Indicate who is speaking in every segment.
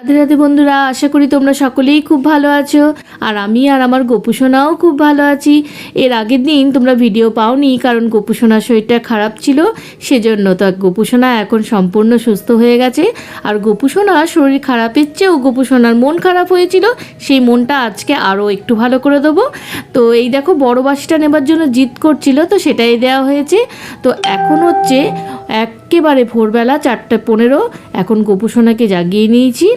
Speaker 1: রাধে রাধে বন্ধুরা, আশা করি তোমরা সকলেই খুব ভালো আছো আর আমি আর আমার গোপুসোনাও খুব ভালো আছি। এর আগের দিন তোমরা ভিডিও পাওনি কারণ গোপুসোনার শরীরটা খারাপ ছিল, সেজন্য তো গোপুসোনা এখন সম্পূর্ণ সুস্থ হয়ে গেছে। আর গোপুসোনা শরীর খারাপের চেয়েও গোপুসোনার মন খারাপ হয়েছিল, সেই মনটা আজকে আরও একটু ভালো করে দেবো। তো এই দেখো, বড় বাসিটা নেবার জন্য জিদ করছিল, তো সেটাই দেওয়া হয়েছে। তো এখন হচ্ছে একেবারে ভোরবেলা চারটে পনেরো। এখন গোপুসোনাকে জাগিয়ে নিয়েছি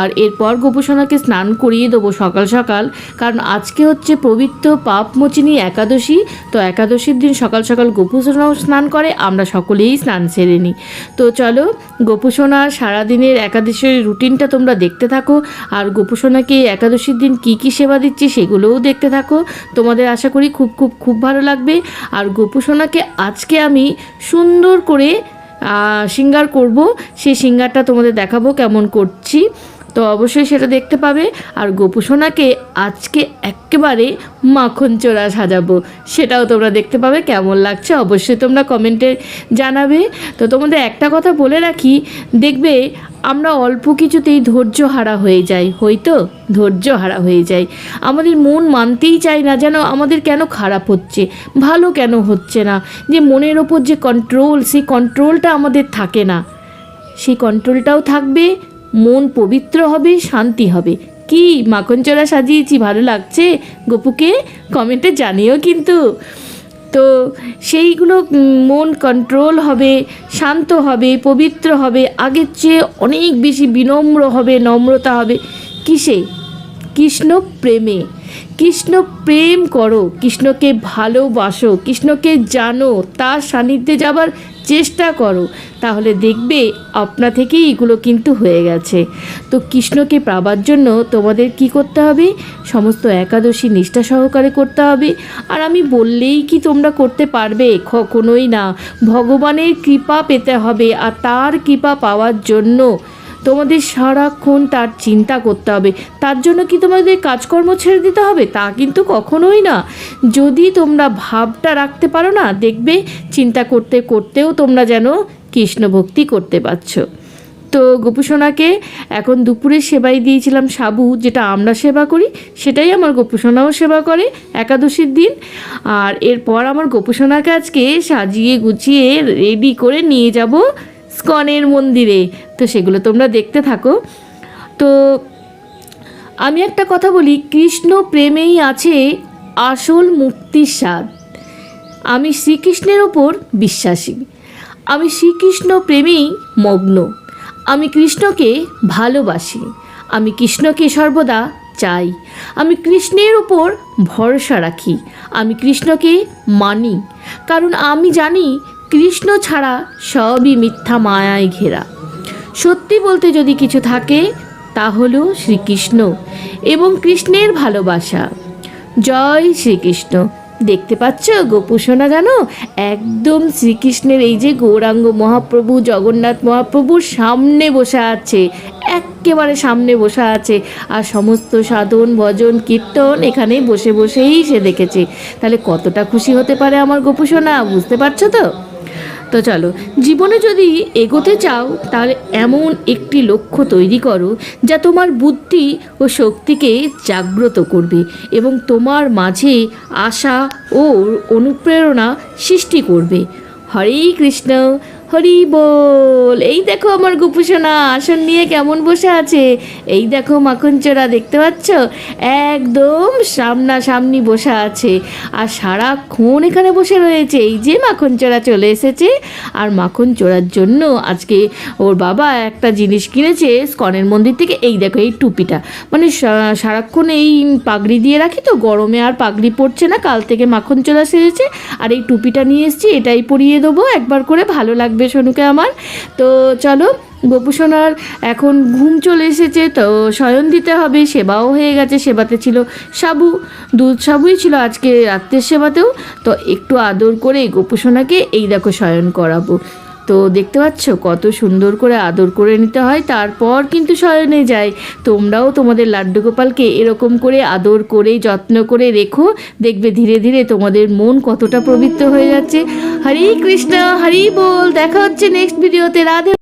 Speaker 1: আর এরপর গোপুসোনাকে স্নান করিয়ে দেবো সকাল সকাল। কারণ আজকে হচ্ছে পবিত্র পাপমোচিনী একাদশী। তো একাদশীর দিন সকাল সকাল গোপুসোনাও স্নান করে, আমরা সকলেই স্নান সেরে নিই। তো চলো, গোপুসোনার সারাদিনের একাদশীর রুটিনটা তোমরা দেখতে থাকো। আর গোপুসোনাকে একাদশীর দিন কি কি সেবা দিচ্ছি সেগুলোও দেখতে থাকো। তোমাদের আশা করি খুব খুব খুব ভালো লাগবে। আর গোপুসোনাকে আজকে আমি সুন্দর করে সিঙ্গার করব। সেই সিঙ্গারটা তোমাদের দেখাবো কেমন করছি। তো অবশ্যই সেটা দেখতে পাবে। আর গোপুসোনাকে আজকে একেবারে মাখন চোরা সাজাবো। সেটাও তোমরা দেখতে পাবে, কেমন লাগছে অবশ্যই তোমরা কমেন্টে জানাবে। তো তোমাদের একটা কথা বলে রাখি, দেখবে আমরা অল্প কিছুতেই ধৈর্য হারা হয়ে যাই, হয়তো? ধৈর্য হারা হয়ে যায় আমাদের মন মানতেই চায় না যেন আমাদের কেন খারাপ হচ্ছে, ভালো কেন হচ্ছে না। যে মনের ওপর যে কন্ট্রোল সেই কন্ট্রোলটা আমাদের থাকে না। সেই কন্ট্রোলটাও থাকবে মন পবিত্র হবে, শান্তি হবে। কি মাখনচড়া সাজিয়েছি, ভালো লাগছে? গপুকে কমেন্টে জানিও কিন্তু। তো সেইগুলো মন কন্ট্রোল হবে, শান্ত হবে, পবিত্র হবে, আগের চেয়ে অনেক বেশি বিনম্র হবে, নম্রতা হবে। কিসে? কৃষ্ণ প্রেমে। কৃষ্ণ প্রেম করো, কৃষ্ণকে ভালোবাসো, কৃষ্ণকে জানো, তার সান্নিধ্যে যাবার চেষ্টা করো। তাহলে দেখবে আপনা থেকেই এগুলো কিন্তু হয়ে গেছে। তো কৃষ্ণকে পাবার জন্য তোমাদের কি করতে হবে? সমস্ত একাদশী নিষ্ঠা সহকারে করতে হবে। আর আমি বললেই কি তোমরা করতে পারবে? কখনোই না। ভগবানের কৃপা পেতে হবে। আর তার কৃপা পাওয়ার জন্য তোমাদের সারাক্ষণ তার চিন্তা করতে হবে। তার জন্য কি তোমাদের কাজকর্ম ছেড়ে দিতে হবে? তা কিন্তু কখনোই না। যদি তোমরা ভাবটা রাখতে পারো না, দেখবে চিন্তা করতে করতেও তোমরা যেন কৃষ্ণ ভক্তি করতে পারছ। তো গোপুসোনাকে এখন দুপুরে সেবাই দিয়েছিলাম সাবু, যেটা আমরা সেবা করি, সেটাই আমার গোপুসোনাও সেবা করে একাদশীর দিন। আর এরপর আমার গোপুসোনাকে আজকে সাজিয়ে গুছিয়ে রেডি করে নিয়ে যাব স্কনের মন্দিরে। তো সেগুলো তোমরা দেখতে থাকো। তো আমি একটা কথা বলি, কৃষ্ণ প্রেমেই আছে আসল মুক্তির স্বাদ। আমি শ্রীকৃষ্ণের ওপর বিশ্বাসী। আমি শ্রীকৃষ্ণ প্রেমেই মগ্ন। আমি কৃষ্ণকে ভালোবাসি। আমি কৃষ্ণকে সর্বদা চাই। আমি কৃষ্ণের ওপর ভরসা রাখি। আমি কৃষ্ণকে মানি। কারণ আমি জানি কৃষ্ণ ছাড়া সবই মিথ্যা মায়ায় ঘেরা। সত্যি বলতে যদি কিছু থাকে, তা হলো শ্রীকৃষ্ণ এবং কৃষ্ণের ভালোবাসা। জয় শ্রীকৃষ্ণ। দেখতে পাচ্ছ গোপুসোনা জানো, একদম শ্রীকৃষ্ণের এই যে গৌরাঙ্গ মহাপ্রভু, জগন্নাথ মহাপ্রভুর সামনে বসে আছে একেবারে সামনে বসে আছে। আর সমস্ত সাধন, ভজন, কীর্তন এখানে বসে বসেই সে দেখেছে। তাহলে কতটা খুশি হতে পারে আমার গোপুসোনা বুঝতে পারছ তো? তো চলো, জীবনে যদি এগোতে চাও, তাহলে এমন একটি লক্ষ্য তৈরি করো, যা তোমার বুদ্ধি ও শক্তিকে জাগ্রত করবে এবং তোমার মাঝে আশা ও অনুপ্রেরণা সৃষ্টি করবে। হরে কৃষ্ণ। হরি বল। এই দেখো আমার গোপুসোনা, আসন নিয়ে কেমন বসে আছে? এই দেখো মাখন মাখনচোরা, দেখতে পাচ্ছ? একদম সামনাসামনি বসে আছে। আর সারাক্ষণ এখানে বসে রয়েছে। এই যে মাখন মাখনচোরা চলে এসেছে। আর মাখন চোরার জন্য আজকে ওর বাবা একটা জিনিস কিনেছে স্কনের মন্দির থেকে। এই দেখো, এই টুপিটা। মানে সারাক্ষণ এই পাগড়ি দিয়ে রাখি তো, গরমে আর পাগড়ি পড়ছে না। কাল থেকে মাখন চোরা সেরেছে আর এই টুপিটা নিয়ে এসেছি, এটাই পরিয়ে দেবো। একবার করে ভালো লাগবে সোনুকে আমার। তো চলো, গোপুসোনার এখন ঘুম চলে এসেছে, তো শয়ন দিতে হবে, সেবাও হয়ে গেছে, সেবাতে ছিল সাবু, দুধ সাবুই ছিল আজকে রাত্রের সেবাতেও। তো একটু আদর করে গোপুসোনাকে এই দেখো শয়ন করাবো। তো দেখতে পাচ্ছ, কত সুন্দর করে আদর করে নিতে হয়, তারপর কিন্তু শয়নে যায়। তোমরাও তোমাদের লাড্ডু গোপালকে এরকম করে আদর করে, যত্ন করে রেখো, দেখবে ধীরে ধীরে তোমাদের মন কতটা পবিত্র হয়ে যাচ্ছে। হরি কৃষ্ণ, হরি বল, দেখা হচ্ছে নেক্সট ভিডিওতে রাধে